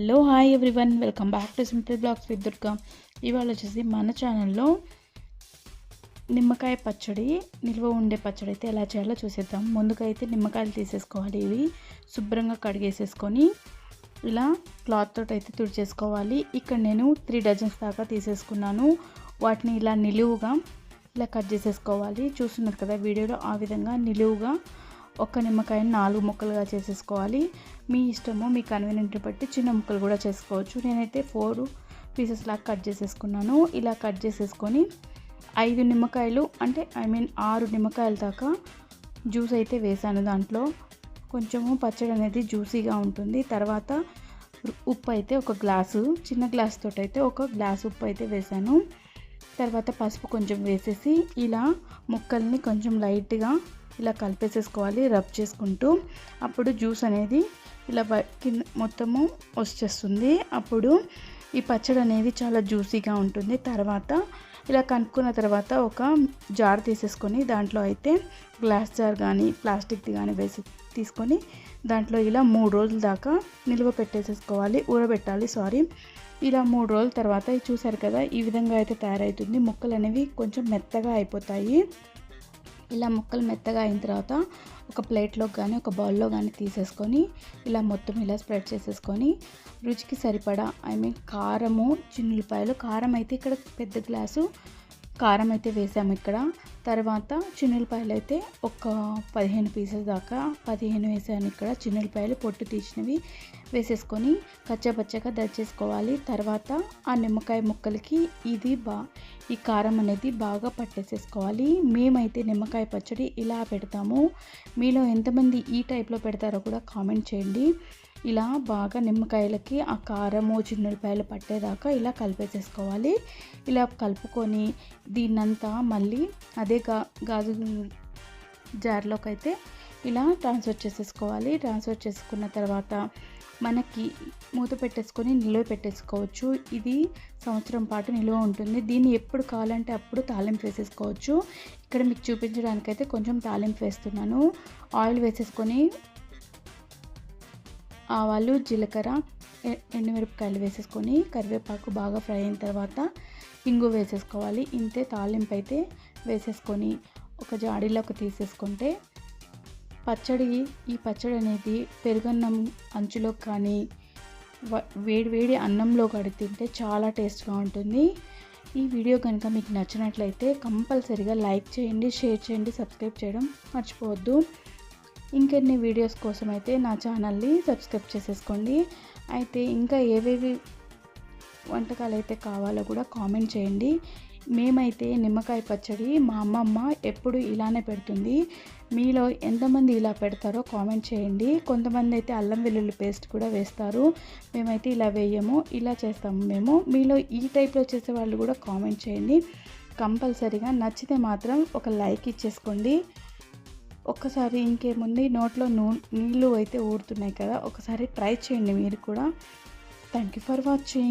Hello hi everyone welcome back to simple blogs with Durga ఇవాళ వచ్చేసి మన ఛానల్లో నిమ్మకాయ పచ్చడి నిల్వ ఉండే పచ్చడి అయితే ఎలా చేయాలో చూసేద్దాం. ముందుగా అయితే నిమ్మకాయలు తీసేసుకోవాలి ఇవి. శుభ్రంగా కడిగేసేసుకొని ఇలా క్లాత్ తోటి అయితే తుడిచేసుకోవాలి. ఇక్కడ నేను త్రీ డజన్స్ దాకా తీసేసుకున్నాను. వాటిని ఇలా నిలువుగా ఇలా కట్ చేసేసుకోవాలి. చూస్తున్నారు కదా వీడియోలో ఆ విధంగా నిలువుగా ఒక్క నిమ్మకాయని నాలుగు ముక్కలుగా చేసేసుకోవాలి. మీ ఇష్టము మీ కన్వీనియంట్ బట్టి చిన్న ముక్కలు కూడా చేసుకోవచ్చు. నేనైతే ఫోర్ పీసెస్ లాగా కట్ చేసేసుకున్నాను. ఇలా కట్ చేసేసుకొని ఐదు నిమ్మకాయలు అంటే ఐ మీన్ ఆరు నిమ్మకాయల దాకా జ్యూస్ అయితే వేసాను దాంట్లో. కొంచెము పచ్చడి అనేది జ్యూసీగా ఉంటుంది. తర్వాత ఉప్పు అయితే ఒక గ్లాసు చిన్న గ్లాస్ తోటి అయితే ఒక గ్లాస్ ఉప్పు అయితే వేసాను. తర్వాత పసుపు కొంచెం వేసేసి ఇలా ముక్కల్ని కొంచెం లైట్గా ఇలా కలిపేసేసుకోవాలి రబ్ చేసుకుంటూ. అప్పుడు జ్యూస్ అనేది ఇలా కింద మొత్తము వచ్చేస్తుంది. అప్పుడు ఈ పచ్చడి అనేది చాలా జ్యూసీగా ఉంటుంది. తర్వాత ఇలా కనుక్కున్న తర్వాత ఒక జార్ తీసేసుకొని దాంట్లో అయితే గ్లాస్ జార్ కానీ ప్లాస్టిక్ది కానీ వేసి తీసుకొని దాంట్లో ఇలా మూడు రోజుల దాకా నిల్వ పెట్టేసేసుకోవాలి ఊరబెట్టాలి సారీ. ఇలా మూడు రోజుల తర్వాత చూసారు కదా ఈ విధంగా అయితే తయారవుతుంది ముక్కలు అనేవి కొంచెం మెత్తగా అయిపోతాయి. ఇలా ముక్కలు మెత్తగా అయిన తర్వాత ఒక ప్లేట్లో కానీ ఒక బౌల్లో కానీ తీసేసుకొని ఇలా మొత్తం ఇలా స్ప్రెడ్ చేసేసుకొని రుచికి సరిపడా ఐ మీన్ కారము చిన్నులపాయలు కారం అయితే ఇక్కడ పెద్ద గ్లాసు కారం అయితే వేసాము ఇక్కడ. తర్వాత చిన్నులపాయలు అయితే ఒక పదిహేను పీసెస్ దాకా పదిహేను వేసాను ఇక్కడ. చిన్నులపాయలు పొట్టు తీసినవి వేసేసుకొని కచ్చపచ్చగా దచ్చేసుకోవాలి తర్వాత ఆ నిమ్మకాయ ముక్కలకి ఇది బా ఈ కారం అనేది బాగా పట్టేసేసుకోవాలి. మేమైతే నిమ్మకాయ పచ్చడి ఇలా పెడతాము. మీలో ఎంతమంది ఈ టైప్లో పెడతారో కూడా కామెంట్ చేయండి. ఇలా బాగా నిమ్మకాయలకి ఆ కారము చిన్నులపాయలు పట్టేదాకా ఇలా కలిపేసేసుకోవాలి. ఇలా కలుపుకొని దీన్నంతా మళ్ళీ అదే గా గాజు జార్లోకి అయితే ఇలా ట్రాన్స్ఫర్ చేసేసుకోవాలి. ట్రాన్స్ఫర్ చేసుకున్న తర్వాత మనకి మూత పెట్టేసుకొని నిల్వ పెట్టేసుకోవచ్చు. ఇది సంవత్సరం పాటు నిల్వ ఉంటుంది. దీన్ని ఎప్పుడు కావాలంటే అప్పుడు తాలింపు వేసేసుకోవచ్చు. ఇక్కడ మీకు చూపించడానికైతే కొంచెం తాలింపు వేస్తున్నాను. ఆయిల్ వేసేసుకొని ఆవాలు జీలకర్ర ఎండుమిరపకాయలు వేసేసుకొని కరివేపాకు బాగా ఫ్రై అయిన తర్వాత ఇంగు వేసేసుకోవాలి. ఇంతే తాలింపు అయితే వేసేసుకొని ఒక జాడీలోకి తీసేసుకుంటే పచ్చడి ఈ పచ్చడి అనేది పెరుగన్నం అంచులో కానీ వేడి వేడి అన్నంలో కడిగి తింటే చాలా టేస్ట్గా ఉంటుంది. ఈ వీడియో కనుక మీకు నచ్చినట్లయితే కంపల్సరిగా లైక్ చేయండి షేర్ చేయండి సబ్స్క్రైబ్ చేయడం మర్చిపోవద్దు. ఇంకెన్ని వీడియోస్ కోసం అయితే నా ఛానల్ని సబ్స్క్రైబ్ చేసేసుకోండి. అయితే ఇంకా ఏవేవి వంటకాలు అయితే కావాలో కూడా కామెంట్ చేయండి. మేమైతే నిమ్మకాయ పచ్చడి మా అమ్మమ్మ ఎప్పుడు ఇలానే పెడుతుంది. మీలో ఎంతమంది ఇలా పెడతారో కామెంట్ చేయండి. కొంతమంది అయితే అల్లం వెల్లుల్లి పేస్ట్ కూడా వేస్తారు. మేమైతే ఇలా వేయము ఇలా చేస్తాము మేము. మీలో ఈ టైప్లో చేసే వాళ్ళు కూడా కామెంట్ చేయండి. కంపల్సరీగా నచ్చితే మాత్రం ఒక లైక్ ఇచ్చేసుకోండి. ఒక్కసారి ఇంకేముంది? నోట్లో నూ నీళ్ళు అయితే ఊరుతున్నాయి కదా ఒకసారి ట్రై చేయండి మీరు కూడా. Thank you for watching.